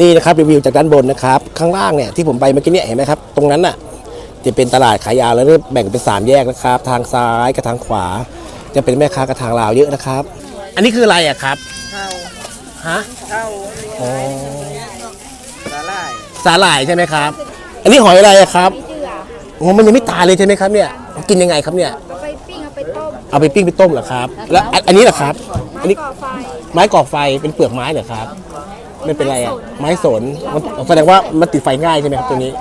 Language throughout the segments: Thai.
นี่นะครับรีวิวจากด้านบนนะครับ ข้างล่างเนี่ยที่ผมไปเมื่อกี้เนี่ยเห็นไหมครับ ตรงนั้นน่ะจะเป็นตลาดขายยาแล้วเนี่ยแบ่งเป็นสามแยกนะครับ ทางซ้ายกับทางขวา จะเป็นแม่ค้ากับทางลาวเยอะนะครับ อันนี้คืออะไรอะครับเข้าฮะเข้าอ๋อสาหร่ายสาหร่ายใช่ไหมครับ อันนี้หอยอะไรอะครับโอ้มันยังไม่ตายเลยใช่ไหมครับเนี่ย กินยังไงครับเนี่ย เอาไปปิ้งเอาไปต้ม เอาไปปิ้งไปต้มเหรอครับ แล้วอันอันนี้เหรอครับ อันนี้ก่อไฟไม้ก่อไฟเป็นเปลือกไม้เหรอครับ ไม่เป็นไรอะไม้สนมันแสดงว่ามันติดไฟง่ายใช่ไหมครับตัวนี้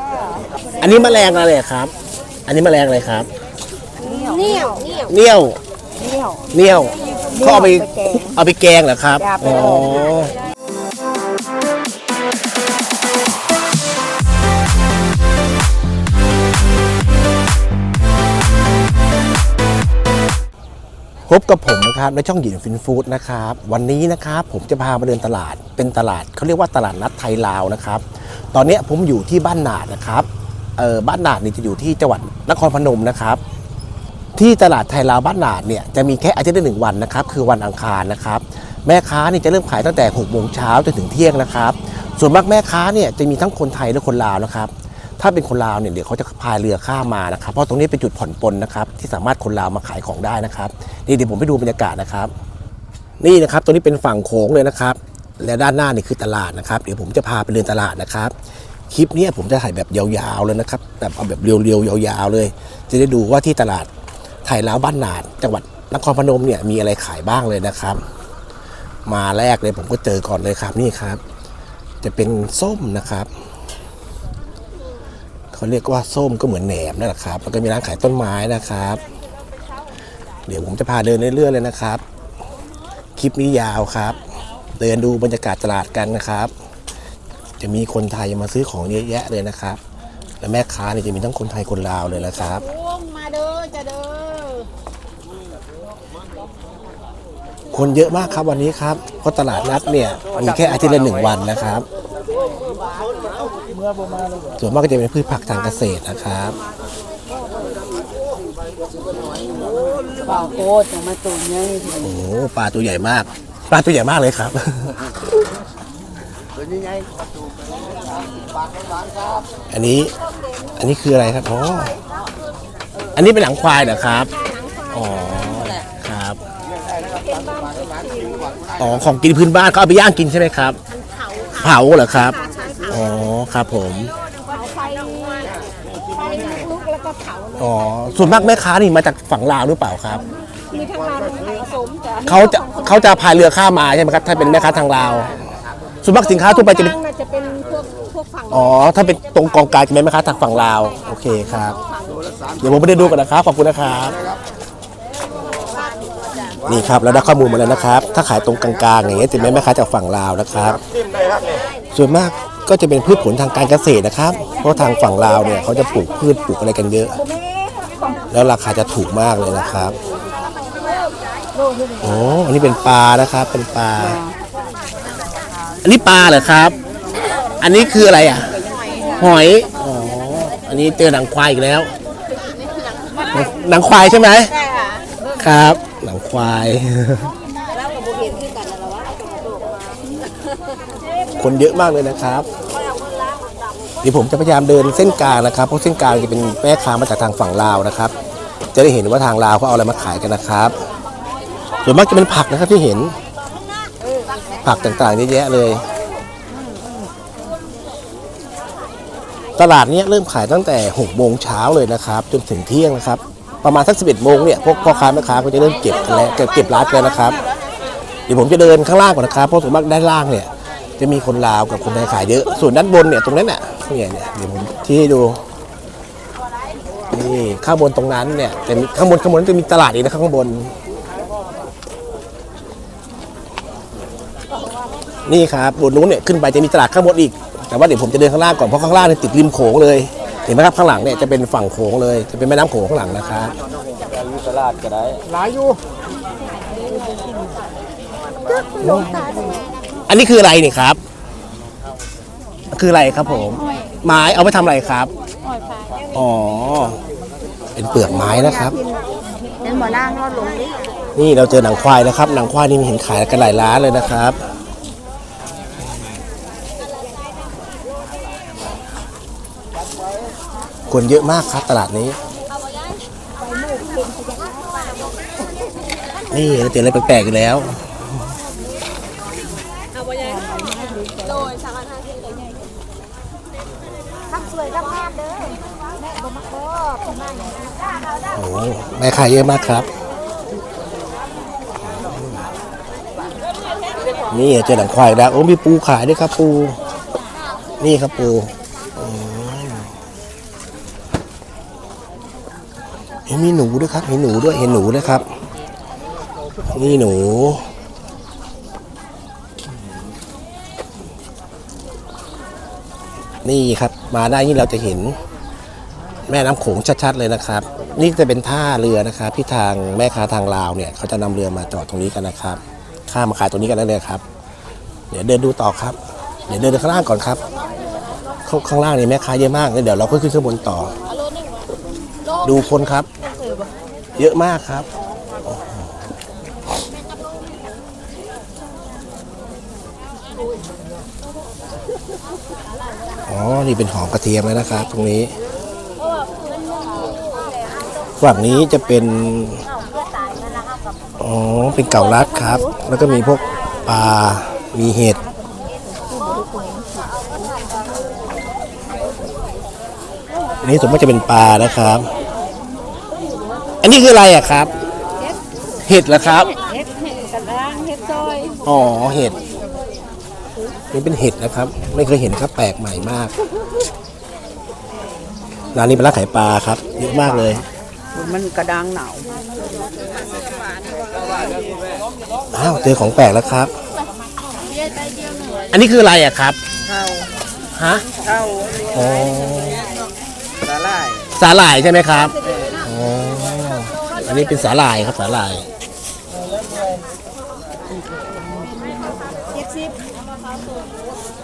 อันนี้แมลงอะไรอะครับ อันนี้แมลงอะไรครับเหนียวเหนียวเนี้ยวเนี้ยวเขาเอาไปเอาไปแกงเหรอครับอ๋อ พบกับผมนะครับในช่องหยินฟินฟู้ดนะครับวันนี้นะครับผมจะพามาเดินตลาดเป็นตลาดเขาเรียกว่าตลาดนัดไทยลาวนะครับ ตอนนี้ผมอยู่ที่บ้านนาดนะครับเออบ้านนาดนี่จะอยู่ที่จังหวัดนครพนมนะครับ ที่ตลาดไทยลาวบ้านนาดเนี่ยจะมีแค่อาทิตย์ละหนึ่งวันนะครับ คือวันอังคารนะครับ แม่ค้านี่จะเริ่มขายตั้งแต่6กโมงเช้าจนถึงเที่ยงนะครับ ส่วนมากแม่ค้าเนี่ยจะมีทั้งคนไทยและคนลาวนะครับ ถ้าเป็นคนลาวเนี่ยเดี๋ยวเขาจะพายเรือข้ามมานะครับ เพราะตรงนี้เป็นจุดผ่อนปลนนะครับ ที่สามารถคนลาวมาขายของได้นะครับนี่เดี๋ยวผมไปดูบรรยากาศนะครับ นี่นะครับตัวนี้เป็นฝั่งโค้งเลยนะครับ และด้านหน้านี่คือตลาดนะครับ เดี๋ยวผมจะพาไปเดินตลาดนะครับคลิปนี้ผมจะถ่ายแบบยาวๆเลยนะครับแบบเอาแบบเรียวๆยาวๆเลย จะได้ดูว่าที่ตลาดไทยล้าวบ้านนาดจังหวัดนครพนมเนี่ยมีอะไรขายบ้างเลยนะครับ มาแรกเลยผมก็เจอก่อนเลยครับนี่ครับ จะเป็นส้มนะครับ เขาเรียกว่าส้มก็เหมือนแหนมนั่นแหละครับ แล้วก็มีร้านขายต้นไม้นะครับ เดี๋ยวผมจะพาเดินเรื่อยๆเลยนะครับ คลิปนี้ยาวครับ เดินดูบรรยากาศตลาดกันนะครับ จะมีคนไทยมาซื้อของเยอะแยะเลยนะครับ และแม่ค้าเนี่ยจะมีทั้งคนไทยคนลาวเลยนะครับมาเด้อจะเด้อคนเยอะมากครับวันนี้ครับเพราะตลาดนัดเนี่ยมีแค่อาทิตย์ละหนึ่งวันนะครับ ส่วนมากก็จะเป็นพืชผักทางเกษตรนะครับเปล่าโคตรจะมาตุ่มเนี่ยนี่โอ้โหปลาตัวใหญ่มาก ปลาตัวใหญ่มากเลยครับอันนี้ อันนี้คืออะไรครับอ๋ออันนี้เป็นหนังควายเหรอครับอ๋อครับอ๋อของกินพื้นบ้านเขาเอาไปย่างกินใช่ไหมครับ เผาเหรอครับ อ๋อ ครับผมเอาไฟไฟลุกๆแล้วก็เผาเลยอ๋อ ส่วนมากแม่ค้านี่มาจากฝั่งลาวหรือเปล่าครับ มีทั้งลาวทั้งไทยผสมจ้ะเขาจะเขาจะพายเรือข้ามมาใช่ไหมครับ ถ้าเป็นแม่ค้าทางลาว ส่วนมากสินค้าทั่วไปจะเป็นข้างน่าจะเป็นพวกพวกฝั่งอ๋อ ถ้าเป็นตรงกองกลางจะเป็นแม่ค้าทางฝั่งลาว โอเคครับ เดี๋ยวผมไปเดินดูกันนะครับ ขอบคุณนะครับ นี่ครับเราได้ข้อมูลมาแล้วนะครับ ถ้าขายตรงกลางๆอย่างเงี้ยจะเป็นแม่ค้าจากฝั่งลาวนะครับส่วนมาก ก็จะเป็นพืชผลทางการเกษตรนะครับ เพราะทางฝั่งลาวเนี่ยเขาจะปลูกพืชปลูกอะไรกันเยอะ แล้วราคาจะถูกมากเลยนะครับโอ้อันนี้เป็นปลานะครับ เป็นปลา อันนี้ปลาเหรอครับ อันนี้คืออะไรอะ หอย อ๋อ อันนี้เจอหนังควายอีกแล้ว หนังควายใช่ไหม ใช่ค่ะ ครับ หนังควาย คนเยอะมากเลยนะครับเดี๋ยวผมจะพยายามเดินเส้นกลางนะครับ เพราะเส้นกลางจะเป็นแม่ค้ามาจากทางฝั่งลาวนะครับ จะได้เห็นว่าทางลาวเขาเอาอะไรมาขายกันนะครับ ส่วนมากจะเป็นผักนะครับที่เห็น ผักต่างๆเยอะแยะเลย ตลาดนี้เริ่มขายตั้งแต่6โมงเช้าเลยนะครับ จนถึงเที่ยงนะครับ ประมาณสัก11โมงเนี่ยพวกพ่อค้าแม่ค้าก็จะเริ่มเก็บกันแล้วเก็บเก็บร้านกันนะครับ เดี๋ยวผมจะเดินข้างล่างก่อนนะครับเพราะส่วนมากด้านล่างเนี่ย จะมีคนลาวกับคนไทยขายเยอะ ส่วนด้านบนเนี่ยตรงนั้นเนี่ยเนี่ยเนี่ยเดี๋ยวผมที่ให้ดูนี่ข้างบนตรงนั้นเนี่ยจะมีข้างบนข้างบนจะมีตลาดอีกนะข้างบน นี่ครับบนนู้นเนี่ยขึ้นไปจะมีตลาดข้างบนอีก แต่ว่าเดี๋ยวผมจะเดินข้างล่างก่อนเพราะข้างล่างเนี่ยติดริมโขงเลยเห็นไหมครับข้างหลังเนี่ยจะเป็นฝั่งโขงเลยจะเป็นแม่น้ำโขงข้างหลังนะครับอยู่ตลาดก็ได้หลายอยู่ อันนี้คืออะไรนี่ครับ คืออะไรครับผม ไม้เอาไปทำอะไรครับ อ๋อ เป็นเปลือกไม้นะครับ เป็นหมอล่างรอดลงดินี่เราเจอหนังควายนะครับ หนังควายนี่มีเห็นขายกันหลายร้านเลยนะครับ คนเยอะมากครับตลาดนี้ นี่เราเจออะไรแปลกๆอีกแล้ว ทำสวยทำงามเด้อแม่บ่มักบ่ประมาณนี้ โอ้แม่ขายเยอะมากครับ นี่เจอหนังควายแล้วโอ้มีปูขายด้วยครับปู นี่ครับปูเห็นมีหนูด้วยครับ เห็นหนูด้วยเห็นหนูด้วยครับ นี่หนูนี่ครับมาได้นี่เราจะเห็น แม่น้ำโขงชัดๆเลยนะครับ นี่จะเป็นท่าเรือนะครับที่ทางแม่ค้าทางลาวเนี่ยเขาจะนำเรือมาจอดตรงนี้กันนะครับ ข้ามมาขายตรงนี้กันได้เลยครับ เดี๋ยวเดินดูต่อครับ เดี๋ยวเดินข้างล่างก่อนครับข้างข้างล่างนี่แม่ค้าเยอะมากเดี๋ยวเราก็ขึ้นข้างบนต่อ ดูคนครับ เยอะมากครับอ๋อ นี่เป็นหอมกระเทียมแล้วนะครับ ตรงนี้ ฝั่งนี้จะเป็นอ๋อเป็นเก่ารัดครับ แล้วก็มีพวกปลา มีเห็ดอันนี้สมมติจะเป็นปลานะครับ อันนี้คืออะไรอะครับ เห็ดเหรอครับเฮ็ดเฮ็ดกันล้างเฮ็ดซอย อ๋อ เห็ด นี่เป็นเห็ดนะครับ ไม่เคยเห็นครับแปลกใหม่มากร้านนี้เป็นร้านขายปลาครับเยอะมากเลย มันกระดังหนาวอ้าวเจอของแปลกแล้วครับ อันนี้คืออะไรอะครับเข้าฮะเข้าอ๋อสาหร่ายสาหร่ายใช่ไหมครับอ๋ออันนี้เป็นสาหร่ายครับสาหร่าย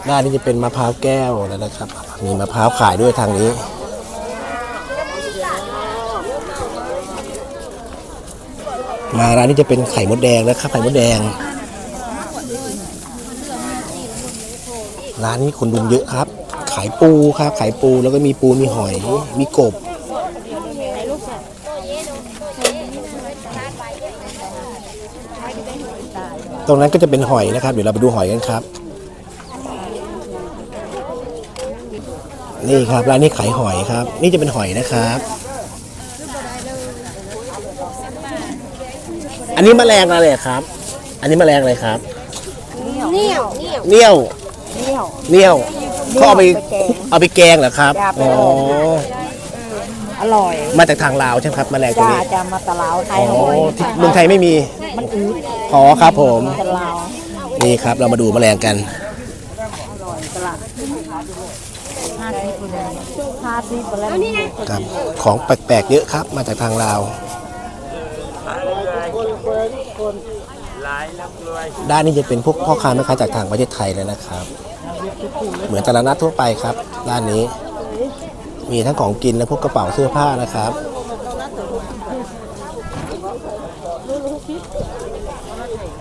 ด้านนี้จะเป็นมะพร้าวแก้วแล้วนะครับ มีมะพร้าวขายด้วยทางนี้ มาร้านนี้จะเป็นไข่มดแดงนะครับไข่มดแดง ร้านนี้คนดุมเยอะครับ ขายปูครับขายปูแล้วก็มีปูมีหอยมีกบตรงนั้นก็จะเป็นหอยนะครับ เดี๋ยวเราไปดูหอยกันครับ นี่ครับร้านนี้ขายหอยครับ นี่จะเป็นหอยนะครับ อันนี้แมลงอะไรครับ อันนี้แมลงอะไรครับ เหนียวเหนียว เนี้ยวเนี้ยวเขาเอาไปเอาไปแกงเหรอครับอ๋ออร่อยมาจากทางลาวใช่ไหมครับแมลงตัวจ้านี้ จะมาตะลาวไทอ๋ยอหอยที่เมืองไทยไม่มี มันอืดอ๋อครับผม ตะลาวนี่ครับเรามาดูแมลงกันตลาดห้าสิบเลยห้าสิบแล้วนี่ไงครับ ของแปลกๆเยอะครับ มาจากทางลาว ด้านนี้จะเป็นพวกพ่อค้าแม่ค้าจากทางประเทศไทยเลยนะครับ เหมือนตลาดนัดทั่วไปครับ ด้านนี้ มีทั้งของกินและพวกกระเป๋าเสื้อผ้านะครับ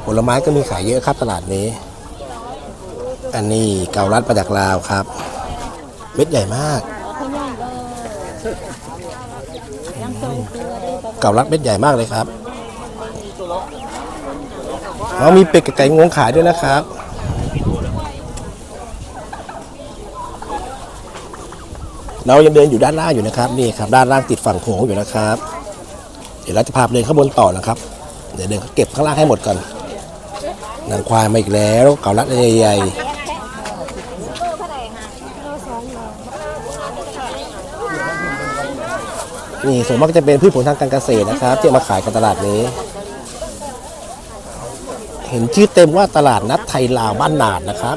ผลไม้ก็มีขายเยอะครับตลาดนี้ อันนี้เกาลัดมาจากลาวครับ เม็ดใหญ่มาก เก่ารัดเม็ดใหญ่มากเลยครับ อ๋อมีเป็ดกับไก่งวงขายด้วยนะครับเรายังเดินอยู่ด้านล่างอยู่นะครับนี่ครับด้านล่างติดฝั่งโขงอยู่นะครับ เดี๋ยวเราจะพาเดินข้างบนต่อนะครับ เดี๋ยวเดินเก็บข้างล่างให้หมดก่อนนางควายมาอีกแล้วเก่ารัดใหญ่ๆนี่ส่วนมากจะเป็นพืชผลทางการเกษตรนะครับที่มาขายกันตลาดนี้ เห็นชื่อเต็มว่าตลาดนัดไทยลาวบ้านนาดนะครับ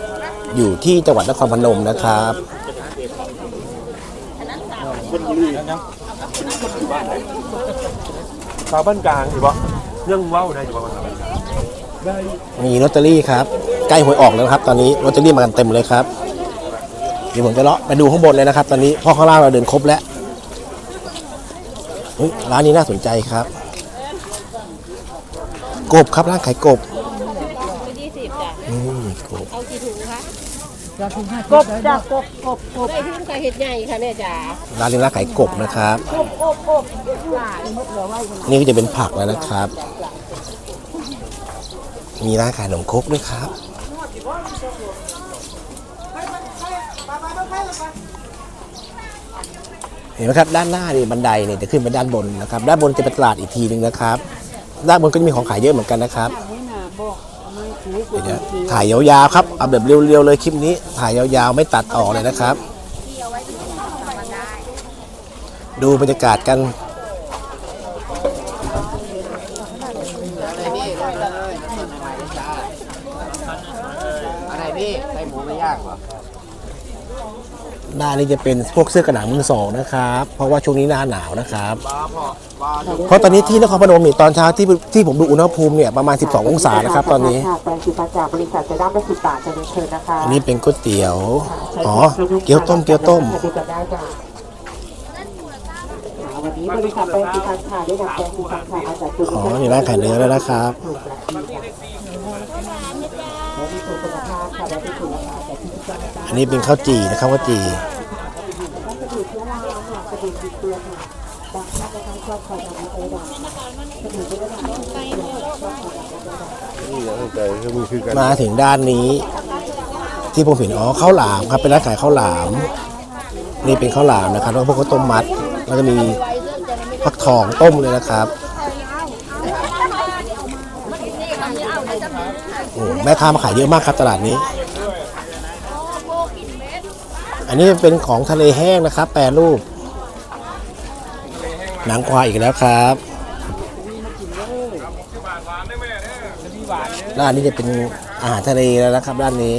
อยู่ที่จังหวัดนครพนมนะครับชาวบ้านกลางถือว่ายังเว้าได้อยู่ว่ามันมีลอตเตอรี่ครับ ใกล้หวยออกแล้วนะครับ ตอนนี้ลอตเตอรี่มากันเต็มเลยครับเดี๋ยวผมจะเลาะไปดูข้างบนเลยนะครับ ตอนนี้เพ่อข้างล่างเราเดินครบแล้วเฮ้ยร้านนี้น่าสนใจครับ กบครับร้านขายกบ ยี่สิบจ้ะ อืม กบเอากี่ถุงคะสกบจ้ะกบกบกบได้ที่มันก็เห็ดใหญ่ค่ะแม่จ๋าร้านนี้ร้านขายกบนะครับกบกบกบหลานมดเหลือไว้นี่ก็จะเป็นผักแล้วนะครับ มีร้านขายขนมครกด้วยครับเห็นไหมครับด้านหน้านี่บันไดเนี่ยจะขึ้นไปด้านบนนะครับ ด้านบนจะเป็นตลาดอีกทีหนึ่งนะครับ ด้านบนก็จะมีของขายเยอะเหมือนกันนะครับ เดี๋ยวถ่ายยาวๆครับเอาแบบเร็วๆเลยคลิปนี้ ถ่ายยาวๆไม่ตัดออกเลยนะครับ ดูบรรยากาศกันอะไรพี่ใส่หมูไม่ย่างเหรอ หน้านี้จะเป็นพวกเสื้อกระหนังมือสองนะครับ เพราะว่าช่วงนี้หน้าหนาวนะครับบ้าพอบ้าเพราะตอนนี้ที่นครพนมนี่ตอนเช้าที่ที่ผมดูอุณหภูมิเนี่ยประมาณ 12 องศานะครับตอนนี้ค่ะแปลงสิบบาทจากบริษัทจะได้ละสิบบาทจะเรียนเชิญนะคะอันนี้เป็นก๋วยเตี๋ยว อ๋อ เกี๊ยวต้ม เกี๊ยวต้มดูกันได้จ้ะวันนี้บริษัทแปลงสิบบาทค่ะได้นำแปลงสิบบาทค่ะมาจากจุดอ๋อมีร้านขายเนื้อแล้วนะครับ อันนี้เป็นข้าวจี่นะครับข้าวจี่กระดูกเชื้อราค่ะกระดูกติดเชื้อค่ะบางท่านนะคะชอบคอยทำให้ได้กระดูกเชื้อราชอบคอยทำให้ได้มาถึงด้านนี้ ที่ผมเห็นอ๋อข้าวหลามครับเป็นร้านขายข้าวหลาม นี่เป็นข้าวหลามนะครับแล้วพวกข้าวต้มมัด แล้วก็มีฟักทองต้มเลยนะครับโอ้แม่ค้ามาขายเยอะมากครับตลาดนี้ อันนี้เป็นของทะเลแห้งนะครับ แปรรูป หนังควายอีกแล้วครับด้านนี้จะเป็นอาหารทะเลแล้วนะครับด้านนี้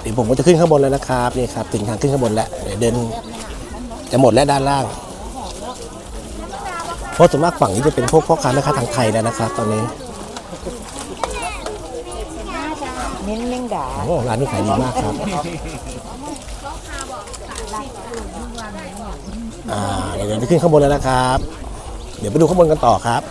เดี๋ยวผมก็จะขึ้นข้างบนแล้วนะครับนี่ครับถึงทางขึ้นข้างบนแล้วเดี๋ยวเดินจะหมดแล้วด้านล่างเพราะส่วนมากฝั่งนี้จะเป็นพวกพ่อค้าแม่ค้าทางไทยแล้วนะครับตอนนี้ เน้นเม่ง ดาโอ้ร้านนี้ขายดีมากครับอ่าเดี๋ยวเดินไปขึ้นข้างบนแล้วนะครับ เดี๋ยวไปดูข้างบนกันต่อครับ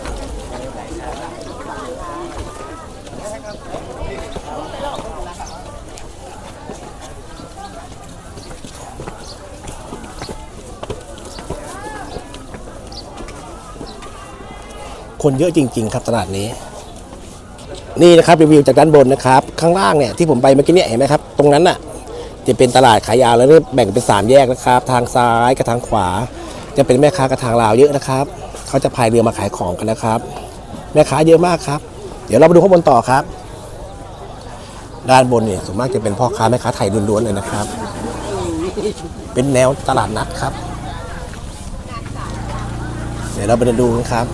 คนเยอะจริง ๆ ครับตลาดนี้ นี่นะครับรีวิวจากด้านบนนะครับข้างล่างเนี่ยที่ผมไปเมื่อกี้เนี่ยเห็นไหมครับตรงนั้นน่ะจะเป็นตลาดขายยาวแล้วแบ่งเป็นสามแยกนะครับ ทางซ้ายกับทางขวา จะเป็นแม่ค้ากับทางลาวเยอะนะครับเขาจะพายเรือมาขายของกันนะครับ แม่ค้าเยอะมากครับ เดี๋ยวเราไปดูข้างบนต่อครับ ด้านบนเนี่ยส่วนมากจะเป็นพ่อค้าแม่ค้าไทยล้วนๆเลยนะครับ เป็นแนวตลาดนัดครับ เดี๋ยวเราไปดูกันครับ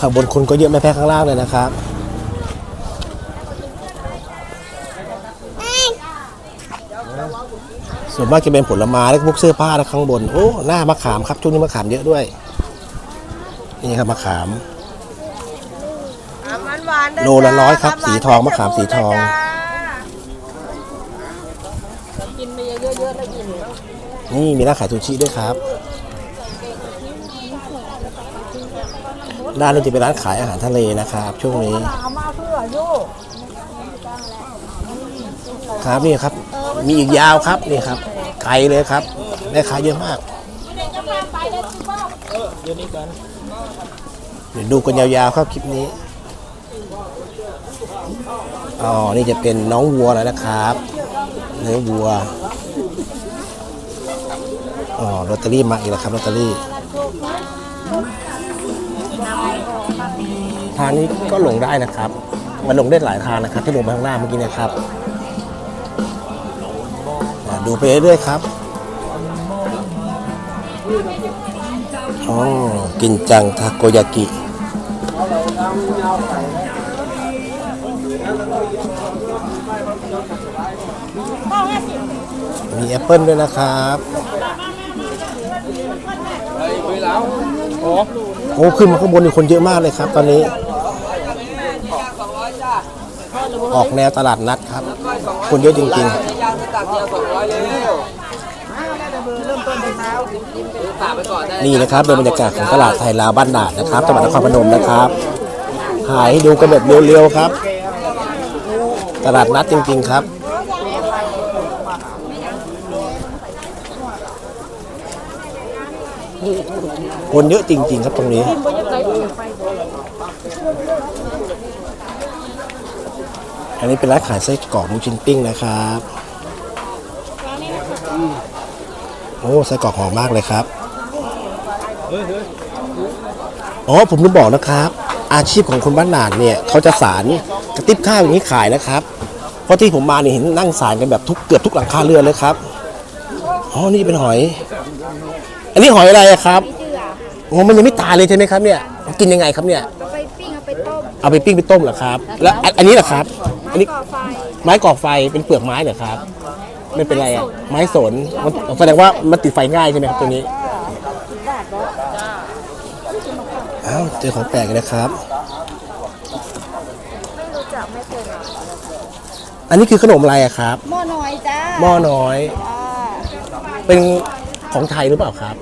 ข้างบนคนก็เยอะไม่แพ้ข้างล่างเลยนะครับส่วนมากจะเป็นผลไม้และพวกเสื้อผ้านะข้างบน โอ้ หน้ามะขามครับ ช่วงนี้มะขามเยอะด้วย นี่ครับมะขามโลละร้อยครับ สีทองมะขามสีทอง นี่มีร้านขายซูชิด้วยครับ ด้านนี้จะเป็นร้านขายอาหารทะเลนะครับ ช่วงนี้เอามาเพื่อลูกครับนี่ครับ มีอีกยาวครับนี่ครับไกลเลยครับแม่ค้าเยอะมากเดี๋ยวดูกันยาวๆครับคลิปนี้อ๋อนี่จะเป็นน้องวัวแล้วนะครับเนื้อวัวอ๋อลอตเตอรี่มาอีกแล้วครับลอตเตอรี่ ทางนี้ก็ลงได้นะครับ มันลงได้หลายทางนะครับ ที่ลงไปข้างล่างเมื่อกี้นะครับดูไปเรื่อยๆครับอ๋อกินจังทาโกยากิมีแอปเปิลด้วยนะครับโอ้ ขึ้นมาข้างบนนี่คนเยอะมากเลยครับ ตอนนี้ ออกแนวตลาดนัดครับ คนเยอะจริงๆ ยางตักเดียวสองร้อยเลยฝากไปก่อนได้ นี่นะครับเป็นบรรยากาศของตลาดไทยลาวบ้านนาดนะครับจังหวัดนครพนมนะครับถ่ายให้ดูกันแบบเร็วๆครับ ตลาดนัดจริงๆครับ คนเยอะจริง ๆ ครับตรงนี้ อันนี้เป็นร้านขายไส้กรอกลูกชิ้นปิ้งนะครับโอ้ไส้กรอกหอมมากเลยครับอ๋อผมลืมบอกนะครับ อาชีพของคนบ้านนาดเนี่ยเขาจะสารกระติบข้าวอย่างนี้ขายนะครับ เพราะที่ผมมาเนี่ยเห็นนั่งสารกันแบบทุกเกือบทุกหลังคาเรือนเลยครับอ๋อนี่เป็นหอย อันนี้หอยอะไรครับ โอ้มันยังไม่ตายเลยใช่ไหมครับเนี่ยกินยังไงครับเนี่ย เอาไปปิ้งเอาไปต้มเอาไปปิ้งไปต้มเหรอครับ แล้วอันอันนี้เหรอครับ อันนี้ก่อไฟ ไม้ก่อไฟเป็นเปลือกไม้เหรอครับ ไม่เป็นไรอะไม้สนมันแสดงว่ามันติดไฟง่ายใช่ไหมครับตัวนี้อ้าวเจอของแปลกอีกนะครับ ไม่รู้จักไม่เคยมาอันนี้คือขนมอะไรอะครับหม้อน้อยจ้าหม้อน้อย อ่าเป็นของไทยหรือเปล่าครับ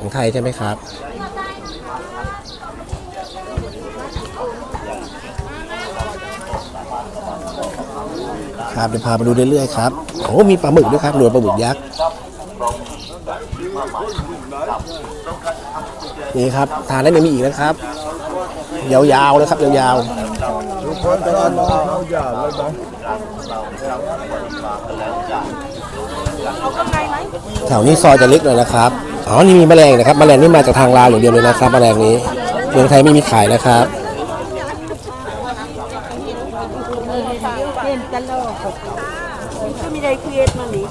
ของไทยใช่ไหมครับ ครับเดี๋ยวพาไปดูเรื่อยๆครับโอ้มีปลาหมึกด้วยครับหนวดปลาหมึกยักษ์นี่ครับทานได้ไม่มีอีกนะครับ ยาวๆเลยครับยาวๆแถวนี้ซอยจะเล็กหน่อยนะครับ อ๋อ นี่มีแมลงนะครับ แมลงนี่มาจากทางลาวอย่างเดียวเลยนะครับ แมลงนี้ เมืองไทยไม่มีขายนะครับเล่นตลกก็มีได้เครียดมาหนิ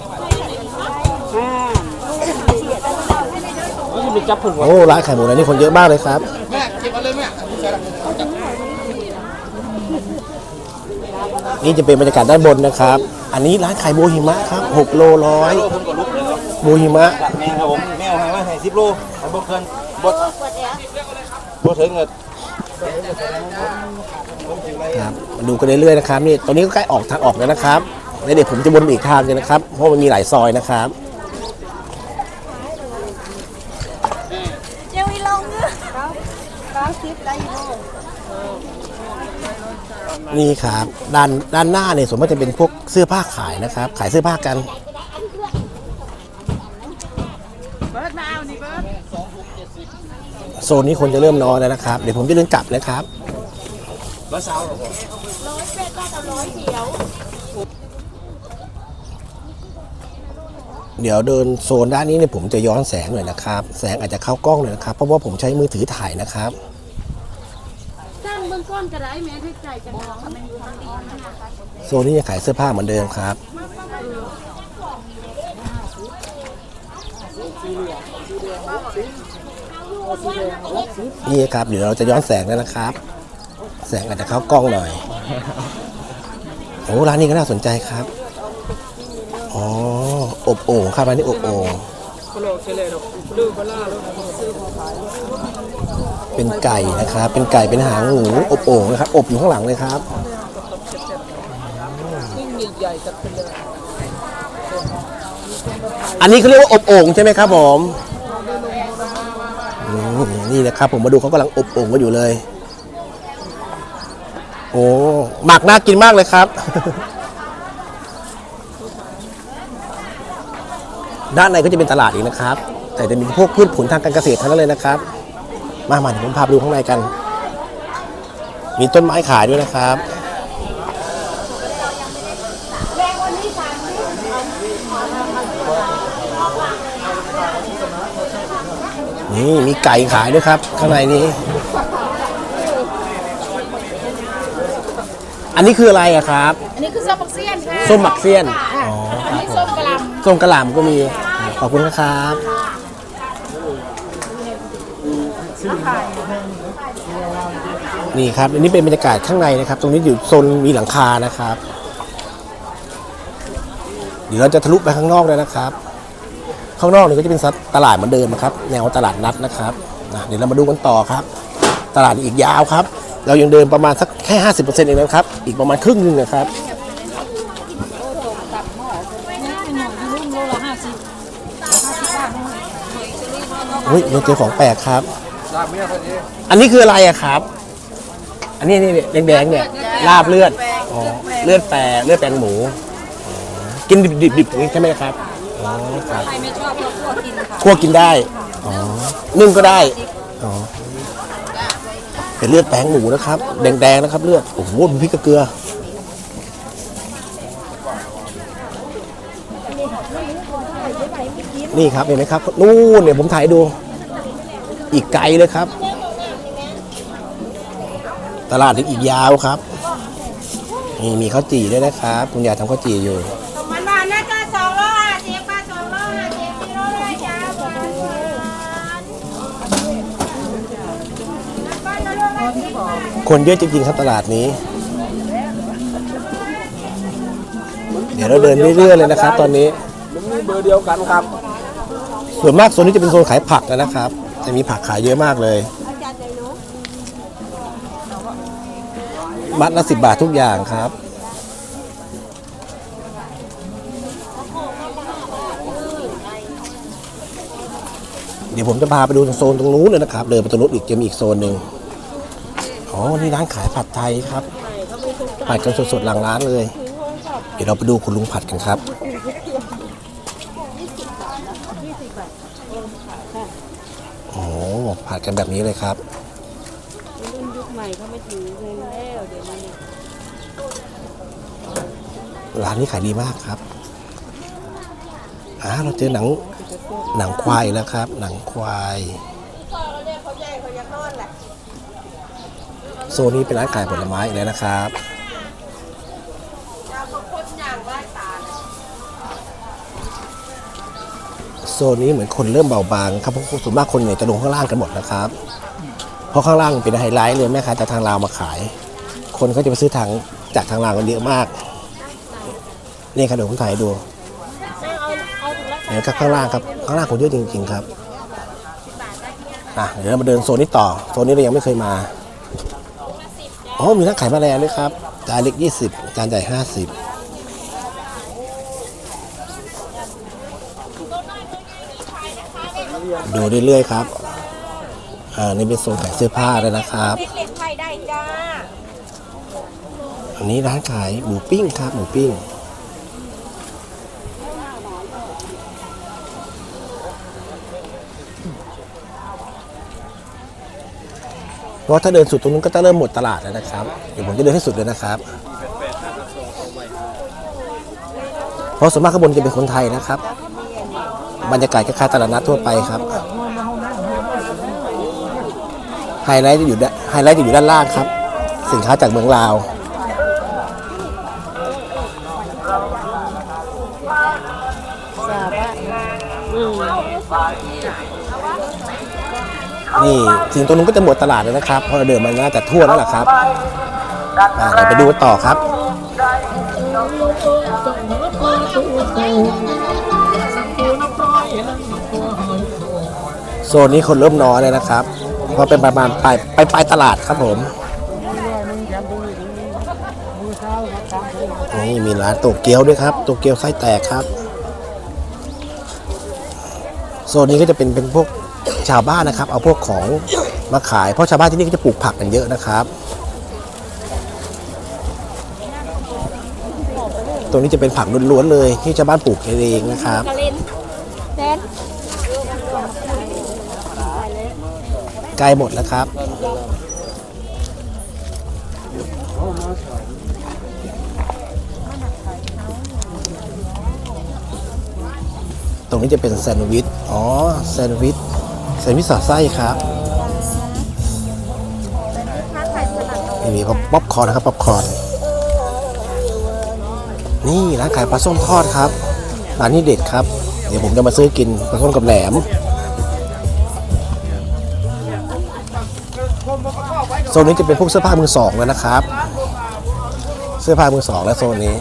อ่าโอ้ร้านขายหมูร้านนี้คนเยอะมากเลยครับนี่จะเป็นบรรยากาศด้านบนนะครับ อันนี้ร้านขายโบหิมะครับ 6 โลร้อยโบหิมะ สิบโลให้บดเกินบดบดถึงเงินครับมาดูกันเรื่อยๆนะครับนี่ตอนนี้ก็ใกล้ออกทางออกแล้วนะครับแล้วเดี๋ยวผมจะวนไปอีกทางหนึงนะครับ เพราะมันมีหลายซอยนะครับเจ้าอีลงเนื้อเก้าสิบได้อยูนี่ครับด้านด้านหน้าเนี่ยส่วนมากจะเป็นพวกเสื้อผ้าขายนะครับ ขายเสื้อผ้ากัน โซนนี้คนจะเริ่มน้อยแล้วนะครับ เดี๋ยวผมจะเดินกลับนะครับร้อยสาวร้อยเป็ดก็ร้อยเดียว เดี๋ยวเดินโซนด้านนี้เนี่ยผมจะย้อนแสงหน่อยนะครับ แสงอาจจะเข้ากล้องหน่อยนะครับ เพราะว่าผมใช้มือถือถ่ายนะครับจ้างเบื้องก้นก็ได้แม้ด้วยใจกันน้องมันอยู่ทางดีนะโซนนี้จะขายเสื้อผ้าเหมือนเดิมครับ นี่ครับ เดี๋ยวเราจะย้อนแสงแล้วนะครับ แสงอาจจะเข้ากล้องหน่อยโอ้ร้านนี้ก็น่าสนใจครับอ๋ออบโอ่งครับร้านนี้อบโอ่งเป็นไก่นะครับ เป็นไก่เป็นหางหมูอบโอ่งนะครับ อบอยู่ข้างหลังเลยครับ อันนี้เขาเรียกว่าอบโอ่งใช่ไหมครับผมนี่นะครับผมมาดูเขากำลังอบโอ่งกันอยู่เลย โอ้หมักน่ากินมากเลยครับ ด้านในก็จะเป็นตลาดอีกนะครับ แต่จะมีพวกพืชผลทางการเกษตรทั้งนั้นเลยนะครับ มามาเดี๋ยวผมพาไปดูข้างในกัน มีต้นไม้ขายด้วยนะครับ นี่มีไก่ขายด้วยครับ ข้างในนี้ อันนี้คืออะไรอะครับ อันนี้คือส้มบักเซียนค่ะส้มหมักเซียนอ๋ออันครับนี้ผส้มมกะหล่ส้มกระหล่ำก็มี ขอบคุณนะครับนี่ครับ อันนี้เป็นบรรยากาศข้างในนะครับ ตรงนี้อยู่โซนมีหลังคานะครับ เดี๋ยวเราจะทะลุไปข้างนอกเลยนะครับ ข้างนอกเนี่ยก็จะเป็นตลาดเหมือนเดิมนะครับ แนวตลาดนัดนะครับนะเดี๋ยวเรามาดูกันต่อครับ ตลาดอีกยาวครับ เรายังเดินประมาณสักแค่ 50%เองนะครับ อีกประมาณครึ่งหนึงนะครับอุ้ยเราเจอของแปลกครับ อันนี้คืออะไรอะครับ อันนี้นี่แดงๆเนี่ยลาบเลือดอ๋อเลือดแปรเลือดแปลงหมู กินดิบๆอย่างนี้ใช่ไหมครับ อ๋อครับใครไม่ชอบก็คั่วกินค่ะคั่วกินได้ อ๋อ นึ่งก็ได้ อ๋อ เป็นเลือดแปลงหมูนะครับ แดงๆนะครับ เลือด โอ้โหมพริกกับเกลือ นี่ครับเห็นไหมครับ นู่นเนี่ยผมถ่ายดู อีกไกลเลยครับ ตลาดอีกยาวครับ นี่มีข้าวจี่ด้วยนะครับ คุณยายทำข้าวจี่อยู่ มันบานนะจ้าสองร้อยห้าสิบป้าสองร้อยห้าสิบกิโลเลยจ้าหวานหวาน คนเยอะจริงๆครับตลาดนี้ เดี๋ยวเราเดินเรื่อยๆเลยนะครับ ตอนนี้มันมีเบอร์เดียวกันครับ ส่วนมากโซนนี้จะเป็นโซนขายผักนะครับ จะมีผักขายเยอะมากเลย มัดละสิบบาททุกอย่างครับ เดี๋ยวผมจะพาไปดูโซนตรงนู้นเลยนะครับ เดินไปตรงนู้นอีกจะมีอีกโซนหนึ่ง อ๋อนี่ร้านขายผัดไทยครับผัดกันสดๆหลังร้านเลย เดี๋ยวเราไปดูคุณลุงผัดกันครับโอ้ผัดกันแบบนี้เลยครับรุ่นยุคใหม่เขาไม่ถือเงินแล้วเดี๋ยวนี้ร้านนี้ขายดีมากครับอ่าเราเจอหนังหนังควายแล้วครับ หนังควายตอนนี้เขาใหญ่เขายังนั่นแหละ โซนนี้เป็นร้านขายผลไม้อีกแล้วนะครับโซนนี้เหมือนคนเริ่มเบาบางครับเพราะส่วนมากคนเนี่ยจะลงข้างล่างกันหมดนะครับ เพราะข้างล่างเป็นไฮไลท์เลยแม่ค้าจากทางลาวมาขาย คนเขาจะไปซื้อทางจากทางลาวกันเยอะมากนี่ครับเดี๋ยวผมถ่ายดูเห็นครับข้างล่างครับข้างล่างคนเยอะจริง ๆ ครับอะเดี๋ยวเรามาเดินโซนนี้ต่อโซนนี้เรายังไม่เคยมา อ๋อมีร้านขายแมลงด้วยครับจานเล็ก20จานใหญ่50ดูเรื่อยๆครับ อ่า นี่เป็นโซนขายเสื้อผ้าเลยนะครับ เล็กไทยได้จ้า อันนี้ร้านขายหมูปิ้งครับ หมูปิ้ง ราะถ้าเดินสุดตรงนู้นก็จะเริ่มหมดตลาดแล้วนะครับ เดี๋ยวผมจะเดินให้สุดเลยนะครับ เพราะส่วนมากข้างบนจะเป็นคนไทยนะครับ บรรยากาศคล้ายๆตลาดนัดทั่วไปครับไฮไลท์จะอยู่ไฮไลท์จะอยู่ด้านล่างครับ สินค้าจากเมืองลาว นี่สิ่งตรงนู้นก็จะหมดตลาดแล้วนะครับเพราะเราเดินมาน่าจะทั่วแล้วล่ะครับอ่าเดี๋ยวไปดูต่อครับโซนนี้คนเริ่มน้อยเลยนะครับเพราะเป็นประมาณปลายปลายปลายตลาดครับผมนี่มีร้านโตเกียวด้วยครับโตเกียวไส้แตกครับ โซนนี้ก็จะเป็นเป็นพวก ชาวบ้านนะครับ เอาพวกของมาขาย เพราะชาวบ้านที่นี่ก็จะปลูกผักกันเยอะนะครับ ตรงนี้จะเป็นผักล้วนๆเลย ที่ชาวบ้านปลูกเองนะครับกลินแดนใกล้หมดแล้วครับตรงนี้จะเป็นแซนด์วิช อ๋อ แซนด์วิช แซนด์วิสอดไส้ครับนี่มีป๊อปคอร์นนะครับป๊อปคอร์นนี่ร้านขายปลาส้มทอดครับร้านนี้เด็ดครับ เดี๋ยวผมจะมาซื้อกินปลาส้มกับแหนมโซนนี้จะเป็นพวกเสื้อผ้ามือสองแล้วนะครับ เสื้อผ้ามือสองและโซนนี้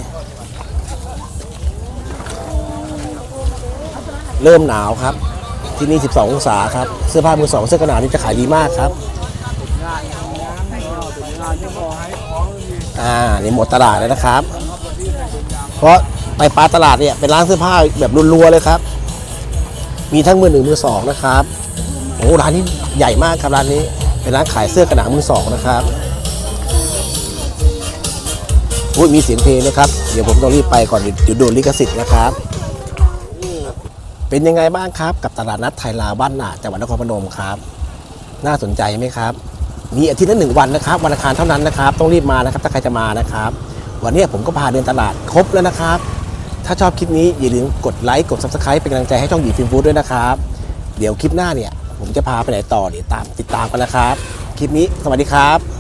เริ่มหนาวครับ ที่นี่ 12 องศาครับ เสื้อผ้ามือสองเสื้อกันหนาวนี่จะขายดีมากครับ อ่า นี่หมดตลาดแล้วนะครับ เพราะไปปลาตลาดเนี่ยเป็นร้านเสื้อผ้าแบบรัวๆเลยครับ มีทั้งมือหนึ่งมือสองนะครับ โอ้ร้านนี้ใหญ่มากครับร้านนี้ เป็นร้านขายเสื้อกระหน่ำมือสองนะครับอุ้ยมีเสียงเพลงนะครับ เดี๋ยวผมต้องรีบไปก่อนเดี๋ยวเดี๋ยวโดนลิขสิทธิ์นะครับ เป็นยังไงบ้างครับ กับตลาดนัดไทยลาวบ้านหนาจังหวัดนครพนมครับ น่าสนใจไหมครับ มีอาทิตย์ละหนึ่งวันนะครับ วันอังคารเท่านั้นนะครับ ต้องรีบมานะครับ ถ้าใครจะมานะครับ วันนี้ผมก็พาเดินตลาดครบแล้วนะครับ ถ้าชอบคลิปนี้อย่าลืมกดไลค์กด subscribe เป็นกำลังใจให้ช่องหยีฟิล์มฟู้ดด้วยนะครับ เดี๋ยวคลิปหน้าเนี่ย ผมจะพาไปไหนต่อเดี๋ยวตามติดตามกันนะครับ คลิปนี้สวัสดีครับ